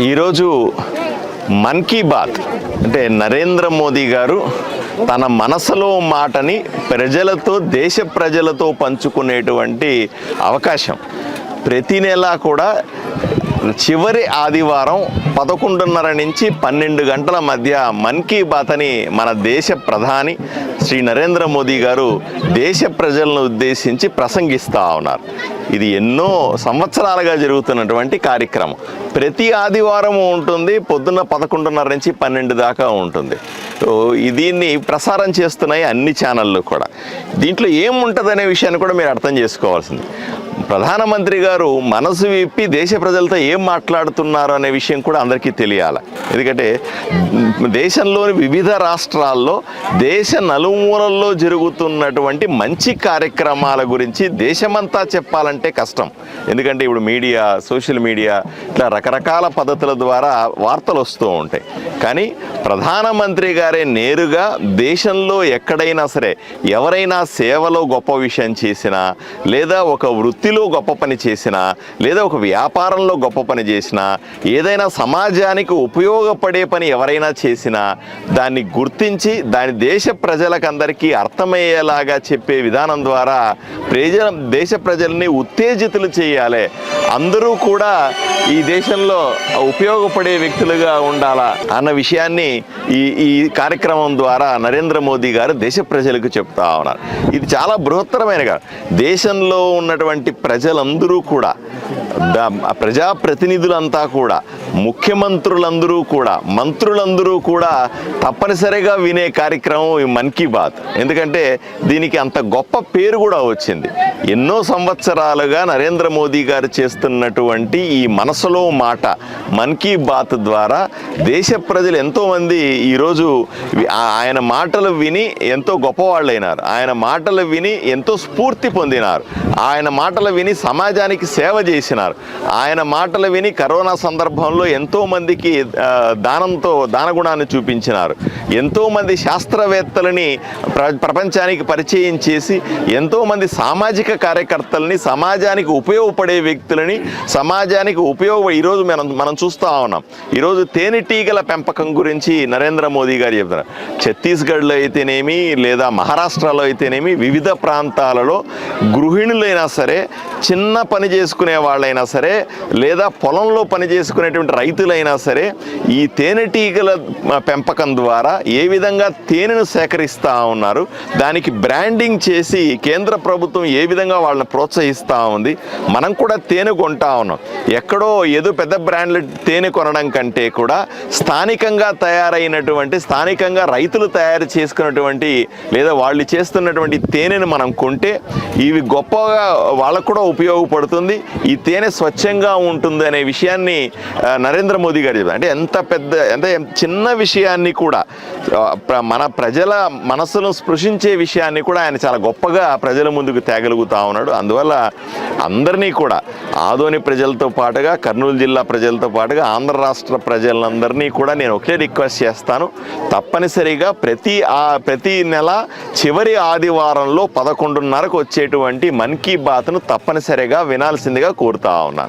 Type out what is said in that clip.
ఈరోజు మన్ కీ బాత్ అంటే నరేంద్ర మోదీ గారు తన మనసులో మాటని ప్రజలతో దేశ ప్రజలతో పంచుకునేటువంటి అవకాశం. ప్రతి నెలా కూడా చివరి ఆదివారం పదకొండున్నర నుంచి పన్నెండు గంటల మధ్య మన్ కీ బాత్ అని మన దేశ ప్రధాని శ్రీ నరేంద్ర మోదీ గారు దేశ ప్రజలను ఉద్దేశించి ప్రసంగిస్తూ ఉన్నారు. ఇది ఎన్నో సంవత్సరాలుగా జరుగుతున్నటువంటి కార్యక్రమం. ప్రతి ఆదివారం ఉంటుంది పొద్దున్న పదకొండున్నర నుంచి పన్నెండు దాకా ఉంటుంది. సో దీన్ని ప్రసారం చేస్తున్నాయి అన్ని ఛానళ్ళు కూడా. దీంట్లో ఏముంటుందనే విషయాన్ని కూడా మీరు అర్థం చేసుకోవాల్సింది. ప్రధానమంత్రి గారు మనసు విప్పి దేశ ప్రజలతో ఏం మాట్లాడుతున్నారు అనే విషయం కూడా అందరికీ తెలియాలి. ఎందుకంటే దేశంలోని వివిధ రాష్ట్రాల్లో దేశ నలుమూలల్లో జరుగుతున్నటువంటి మంచి కార్యక్రమాల గురించి దేశమంతా చెప్పాలంటే కష్టం. ఎందుకంటే ఇప్పుడు మీడియా సోషల్ మీడియా ఇట్లా రకరకాల పద్ధతుల ద్వారా వార్తలు వస్తూ ఉంటాయి. కానీ ప్రధానమంత్రి గారే నేరుగా దేశంలో ఎక్కడైనా సరే ఎవరైనా సేవలో గొప్ప విషయం చేసినా లేదా ఒక వృత్తిలో గొప్ప పని చేసినా లేదా ఒక వ్యాపారంలో గొప్ప పని చేసినా ఏదైనా సమాజానికి ఉపయోగపడే పని ఎవరైనా చేసినా దాన్ని గుర్తించి దాని దేశ ప్రజలకందరికీ అర్థమయ్యేలాగా చెప్పే విధానం ద్వారా ప్రజల దేశ ప్రజల్ని ఉత్తేజితులు చేయాలి. అందరూ కూడా ఈ దేశంలో ఉపయోగపడే వ్యక్తులుగా ఉండాలా అన్న విషయాన్ని ఈ ఈ కార్యక్రమం ద్వారా నరేంద్ర మోదీ గారు దేశ ప్రజలకు చెప్తా ఉన్నారు. ఇది చాలా బృహత్తరమైన దేశంలో ఉన్నటువంటి ప్రజలందరూ కూడా ప్రజాప్రతినిధులంతా కూడా ముఖ్యమంత్రులందరూ కూడా మంత్రులందరూ కూడా తప్పనిసరిగా వినే కార్యక్రమం ఈ మన్ కీ బాత్. ఎందుకంటే దీనికి అంత గొప్ప పేరు కూడా వచ్చింది. ఎన్నో సంవత్సరాలుగా నరేంద్ర మోదీ గారు చేస్తున్నటువంటి ఈ మనసులో మాట మన్ కీ బాత్ ద్వారా దేశ ప్రజలు ఎంతోమంది ఈరోజు ఆయన మాటలు విని ఎంతో గొప్పవాళ్ళైనారు. ఆయన మాటలు విని ఎంతో స్ఫూర్తి పొందినారు. ఆయన మాటలు విని సమాజానికి సేవ చేసినారు. ఆయన మాటలు విని కరోనా సందర్భంలో ఎంతో మందికి దానంతో దానగుణాన్ని చూపించినారు. ఎంతోమంది శాస్త్రవేత్తలని ప్ర ప్రపంచానికి పరిచయం చేసి ఎంతోమంది సామాజిక కార్యకర్తలని సమాజానికి ఉపయోగపడే వ్యక్తులని సమాజానికి ఉపయోగ ఈరోజు మనం మనం చూస్తూ ఉన్నాం. ఈరోజు తేనెటీగల పెంపకం గురించి నరేంద్ర మోదీ గారు చెప్తున్నారు ఛత్తీస్గఢ్లో అయితేనేమి లేదా మహారాష్ట్రలో అయితేనేమి వివిధ ప్రాంతాలలో గృహిణులైనా సరే చిన్న పని చేసుకునే వాళ్ళైనా సరే లేదా పొలంలో పని చేసుకునేటువంటి రైతులైనా సరే ఈ తేనెటీగల పెంపకం ద్వారా ఏ విధంగా తేనెను సేకరిస్తూ ఉన్నారు దానికి బ్రాండింగ్ చేసి కేంద్ర ప్రభుత్వం ఏ విధంగా వాళ్ళని ప్రోత్సహిస్తూ ఉంది మనం కూడా తేనె కొంటా ఉన్నాం. ఎక్కడో ఏదో పెద్ద బ్రాండ్లు తేనె కొనడం కంటే కూడా స్థానికంగా తయారు తయారైనటువంటి స్థానికంగా రైతులు తయారు చేసుకున్నటువంటి లేదా వాళ్ళు చేస్తున్నటువంటి తేనెను మనం కొంటే ఇవి గొప్పగా వాళ్ళకు కూడా ఉపయోగపడుతుంది. ఈ తేనె స్వచ్ఛంగా ఉంటుంది అనే విషయాన్ని నరేంద్ర మోదీ గారు చెప్పారు. అంటే ఎంత పెద్ద అంటే చిన్న విషయాన్ని కూడా మన ప్రజల మనసును స్పృశించే విషయాన్ని కూడా ఆయన చాలా గొప్పగా ప్రజల ముందుకు తేగలుగుతా ఉన్నాడు. అందువల్ల అందరినీ కూడా ఆదోని ప్రజలతో పాటుగా కర్నూలు జిల్లా ప్రజలతో పాటుగా ఆంధ్ర రాష్ట్ర ప్రజలందరినీ కూడా నేను ఒకే రిక్వెస్ట్ చేస్తాను. తప్పనిసరిగా ప్రతి ఆ ప్రతి నెల చివరి ఆదివారంలో పదకొండున్నరకు వచ్చేటువంటి మన్ కీ బాత్ను తప్పనిసరిగా వినాల్సిందిగా కోరుతా ఉన్నాను